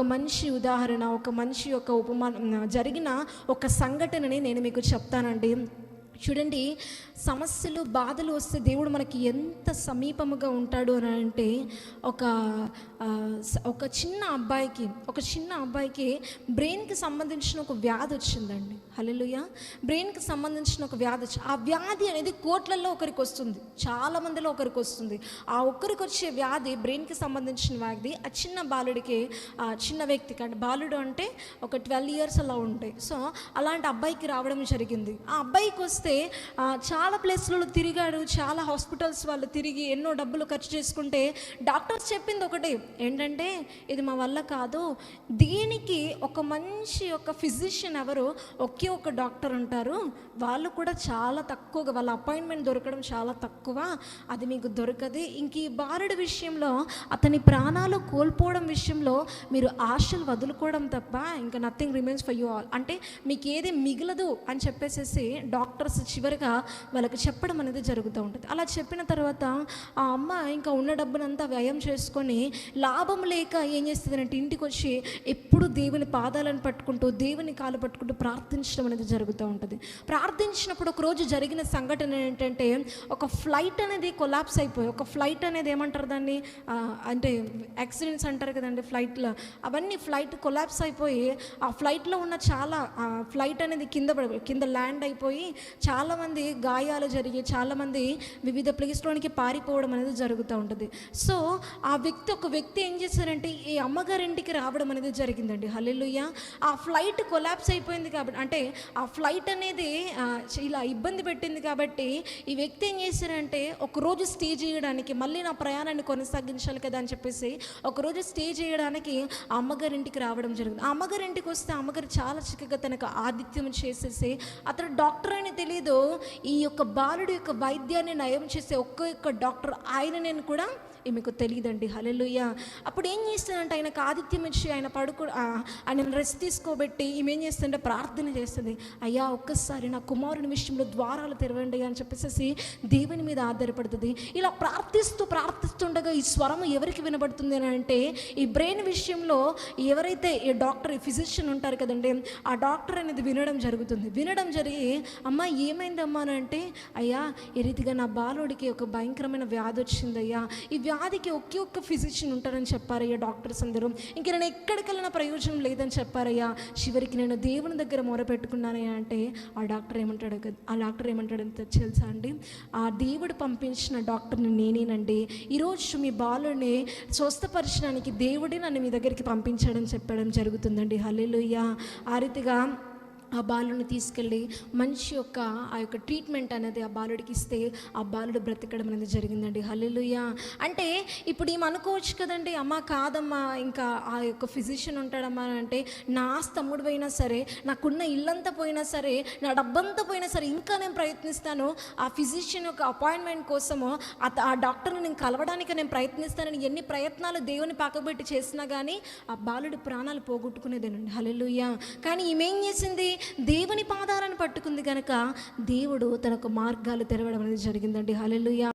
ఒక మనిషి ఉదాహరణ ఒక మనిషి యొక్క ఉపమానం జరిగిన ఒక సంఘటనని నేను మీకు చెప్తానండి. చూడండి సమస్యలు బాధలు వస్తే దేవుడు మనకి ఎంత సమీపముగా ఉంటాడు అని అంటే ఒక ఒక చిన్న అబ్బాయికి ఒక చిన్న అబ్బాయికి బ్రెయిన్కి సంబంధించిన ఒక వ్యాధి వచ్చిందండి. హల్లెలూయ. బ్రెయిన్కి సంబంధించిన ఒక వ్యాధి వచ్చి ఆ వ్యాధి అనేది కోట్లల్లో ఒకరికి వస్తుంది. చాలా మందిలో ఒకరికి వస్తుంది. ఆ ఒక్కరికి వచ్చే వ్యాధి బ్రెయిన్కి సంబంధించిన వ్యాధి ఆ చిన్న బాలుడికి ఆ చిన్న వ్యక్తికి అంటే బాలుడు అంటే ఒక ట్వెల్వ్ ఇయర్స్ అలా ఉంటాయి సో అలాంటి అబ్బాయికి రావడం జరిగింది. ఆ అబ్బాయికి వస్తే చూస్తే చాలా ప్లేస్లలో తిరిగాడు చాలా హాస్పిటల్స్ వాళ్ళు తిరిగి ఎన్నో డబ్బులు ఖర్చు చేసుకుంటే డాక్టర్స్ చెప్పింది ఒకటే ఏంటంటే ఇది మా వల్ల కాదు. దీనికి ఒక మంచి ఒక ఫిజిషియన్ ఎవరు ఒకే ఒక డాక్టర్ ఉంటారు. వాళ్ళు కూడా చాలా తక్కువగా వాళ్ళ అపాయింట్మెంట్ దొరకడం చాలా తక్కువ. అది మీకు దొరకదు. ఇంక ఈ బాలుడి విషయంలో అతని ప్రాణాలు కోల్పోవడం విషయంలో మీరు ఆశలు వదులుకోవడం తప్ప ఇంకా nothing remains for you all అంటే మీకు ఏది మిగలదు అని చెప్పేసేసి డాక్టర్స్ చివరిగా వాళ్ళకి చెప్పడం అనేది జరుగుతూ ఉంటుంది. అలా చెప్పిన తర్వాత ఆ అమ్మ ఇంకా ఉన్న డబ్బునంతా వ్యయం చేసుకొని లాభం లేక ఏం చేస్తుంది ఇంటికి వచ్చి ఎప్పుడు దేవుని పాదాలను పట్టుకుంటూ దేవుని కాలు పట్టుకుంటూ ప్రార్థించడం అనేది జరుగుతూ ఉంటుంది. ప్రార్థించినప్పుడు ఒక రోజు జరిగిన సంఘటన ఏంటంటే ఒక ఫ్లైట్ అనేది కొలాప్స్ అయిపోయి ఒక ఫ్లైట్ అనేది ఏమంటారు దాన్ని? అంటే యాక్సిడెంట్స్ అంటారు కదండి ఫ్లైట్లో. అవన్నీ ఫ్లైట్ కొలాప్స్ అయిపోయి ఆ ఫ్లైట్లో ఉన్న చాలా ఫ్లైట్ అనేది కింద కింద ల్యాండ్ అయిపోయి చాలామంది గాయాలు జరిగి చాలామంది వివిధ ప్లేస్లోనికి పారిపోవడం అనేది జరుగుతూ ఉంటుంది. సో ఆ వ్యక్తి ఒక వ్యక్తి ఏం చేశారంటే ఈ అమ్మగారింటికి రావడం అనేది జరిగిందండి. హల్లెలుయ్య ఆ ఫ్లైట్ కొలాప్స్ అయిపోయింది కాబట్టి అంటే ఆ ఫ్లైట్ అనేది ఇలా ఇబ్బంది పెట్టింది కాబట్టి ఈ వ్యక్తి ఏం చేశారంటే ఒకరోజు స్టే చేయడానికి మళ్ళీ నా ప్రయాణాన్ని కొనసాగించాలి కదా అని చెప్పేసి ఒకరోజు స్టే చేయడానికి ఆ అమ్మగారింటికి రావడం జరిగింది. ఆ అమ్మగారింటికి వస్తే అమ్మగారు చాలా చక్కగా తనకు ఆతిథ్యం చేసేసి అతను డాక్టర్ అని తెలియదు ఈ యొక్క బాలుడి యొక్క వైద్యాన్ని నయం చేసే ఒక్క యొక్క డాక్టర్ ఆయన నేను కూడా ఈమెకు తెలియదండి. హలెలుయ్య అప్పుడు ఏం చేస్తానంటే ఆయనకు ఆదిత్యం ఇచ్చి ఆయన పడుకో ఆ, ఆయన రెస్ట్ తీసుకోబెట్టి ఈమె ఏం చేస్తుంటే ప్రార్థన చేస్తుంది. అయ్యా ఒక్కసారి నా కుమారుని విషయంలో ద్వారాలు తెరవండి అని చెప్పేసి దేవుని మీద ఆధారపడుతుంది. ఇలా ప్రార్థిస్తూ ప్రార్థిస్తుండగా ఈ స్వరం ఎవరికి వినబడుతుంది అని అంటే ఈ బ్రెయిన్ విషయంలో ఎవరైతే ఈ డాక్టర్ ఫిజిషియన్ ఉంటారు కదండి ఆ డాక్టర్ అనేది వినడం జరుగుతుంది. వినడం జరిగి అమ్మ ఏమైందమ్మా అని అంటే అయ్యా ఈ రీతిగా నా బాలుడికి ఒక భయంకరమైన వ్యాధి వచ్చిందయ్యా. ఈ వ్యాధికి ఒకే ఒక్క ఫిజిషియన్ ఉంటారని చెప్పారయ్యా డాక్టర్స్ అందరూ. ఇంక నేను ఎక్కడికి వెళ్ళినా ప్రయోజనం లేదని చెప్పారయ్యా. చివరికి నేను దేవుని దగ్గర మొరపెట్టుకున్నానయ్యా అంటే ఆ డాక్టర్ ఏమంటాడు ఆ డాక్టర్ ఏమంటాడని తెలుసా అండి? ఆ దేవుడు పంపించిన డాక్టర్ని నేనేనండి. ఈరోజు మీ బాలుని స్వస్థపరచడానికి దేవుడే నన్ను మీ దగ్గరికి పంపించాడని చెప్పడం జరుగుతుందండి. హల్లెలూయా. ఆ రీతిగా ఆ బాలుని తీసుకెళ్ళి మంచి యొక్క ఆ యొక్క ట్రీట్మెంట్ అనేది ఆ బాలుడికి ఇస్తే ఆ బాలుడు బ్రతకడం అనేది జరిగిందండి. హల్లెలూయ. అంటే ఇప్పుడు ఏం అనుకోవచ్చు కదండి అమ్మ కాదమ్మా ఇంకా ఆ యొక్క ఫిజిషియన్ ఉంటాడమ్మా అని అంటే నా తమ్ముడు పోయినా సరే నాకున్న ఇల్లంతా పోయినా సరే నా డబ్బంతా పోయినా సరే ఇంకా నేను ప్రయత్నిస్తాను. ఆ ఫిజిషియన్ యొక్క అపాయింట్మెంట్ కోసము ఆ డాక్టర్ని నేను కలవడానికి నేను ప్రయత్నిస్తానని ఎన్ని ప్రయత్నాలు దేవుని పాకబెట్టి చేసినా కానీ ఆ బాలుడి ప్రాణాలు పోగొట్టుకునేదేనండి. హల్లెలూయ. కానీ ఈమెం చేసింది? దేవుని పాదాలను పట్టుకుంది కనుక దేవుడు తనకు మార్గాలు తెరవడం అనేది జరిగిందండి. హల్లెలూయ.